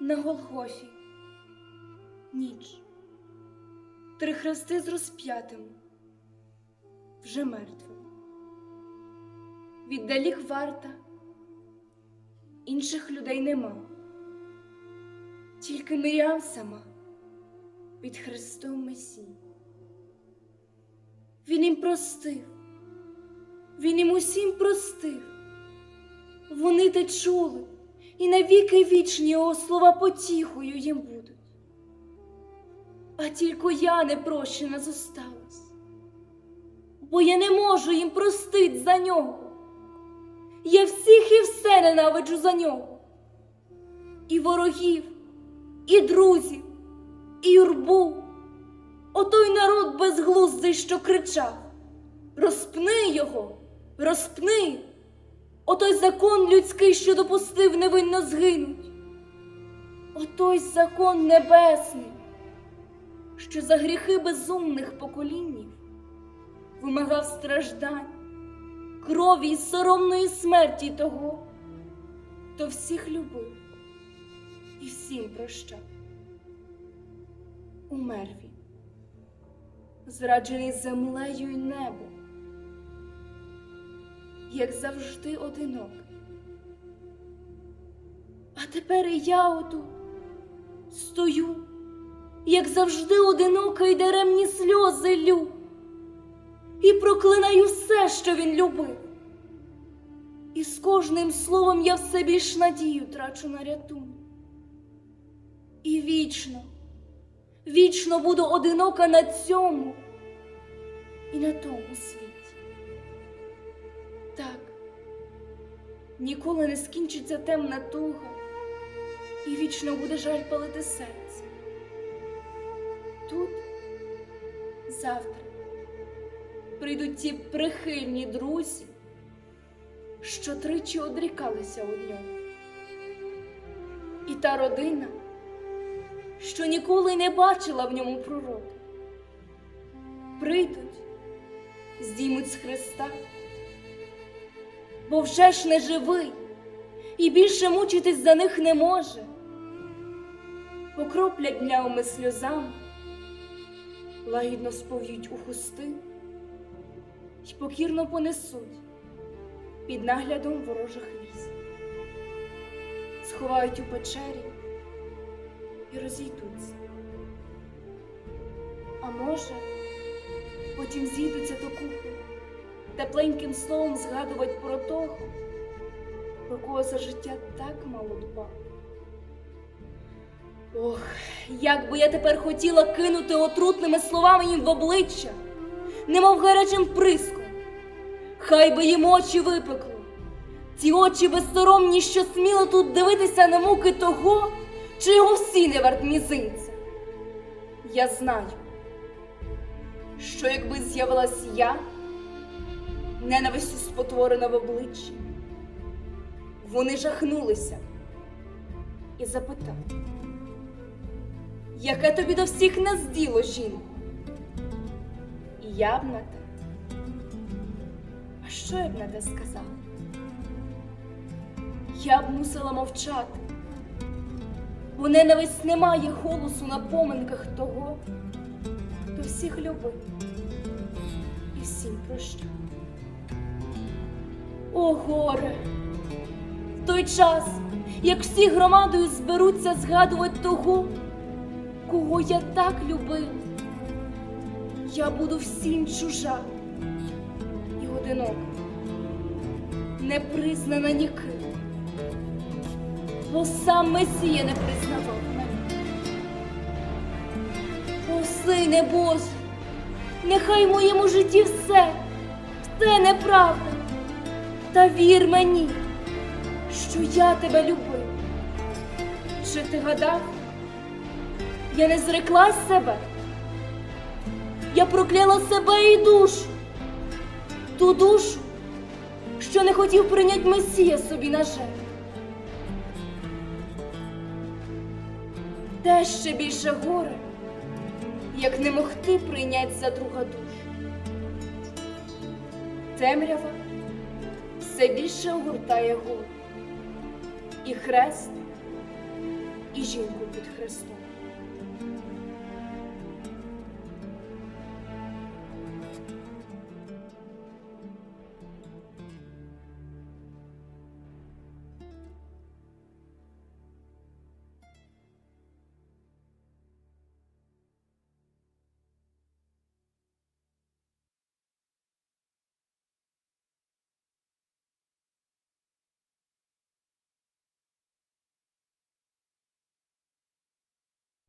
на Голгофі. Ніч. Три хрести з розп'ятим, вже мертвим. Віддалік варта, інших людей нема. Тільки Мірям сама під Христом Месій. Він їм простив, він їм усім простив. Вони те чули, і навіки вічні його слова потіхою їм будуть. А тільки я не прощена зосталась, бо я не можу їм простить за нього. Я всіх і все ненавиджу за нього. І ворогів, і друзів, і юрбу. Отой народ безглуздий, що кричав: Розпни його, розпни! Отой закон людський, що допустив невинно згинуть. Отой закон небесний, що за гріхи безумних поколіннів вимагав страждань, крові й соромної смерті того, хто всіх любив і всім прощав. Умер він, зраджений землею й небом як завжди одинок. А тепер і я отут стою, як завжди одинока й даремні сльози лю, і проклинаю все, що він любив. І з кожним словом я все більш надію трачу на рятунок. І вічно, вічно буду одинока на цьому і на тому світі. Ніколи не скінчиться темна туга, і вічно буде жаль палити серце. Тут завтра прийдуть ті прихильні друзі, що тричі одрікалися од нього. І та родина, що ніколи не бачила в ньому пророка, прийдуть, здіймуть з Христа бо вже ж не живий і більше мучитись за них не може. Покроплять млявими сльозами, лагідно спов'ють у хусти й покірно понесуть під наглядом ворожих військ, сховають у печері і розійдуться. А може, потім зійдуться докупи тепленьким словом згадувати про того, про кого за життя так мало дбав. Ох, як би я тепер хотіла кинути отрутними словами їм в обличчя, немов гарячим приском. Хай би їм очі випекло, ті очі безсоромні, що сміло тут дивитися на муки того, чи його всі не варт мізинця. Я знаю, що якби з'явилась я ненавистю спотворена в обличчі. Вони жахнулися і запитали, яке тобі до всіх нас діло, жінко? І я б на те. А що я б на те сказала? Я б мусила мовчати, бо ненависть не має голосу на поминках того, хто всіх любив і всім прощав. О, горе! В той час, як всі громадою зберуться згадувати того, кого я так любив, я буду всім чужа і одинока, не признана ніким, бо сам Месія не признавав мене. О, сине Боже, нехай в моєму житті все, все неправда. Та вір мені, що я тебе любив. Чи ти гадав? Я не зрекла себе, я прокляла себе і душу, ту душу, що не хотів прийняти Месія собі на жертву. Де ще більше горе, як не могти прийняти за друга душу? Темрява все більше огортає гору, і хрест і жінку під Христом.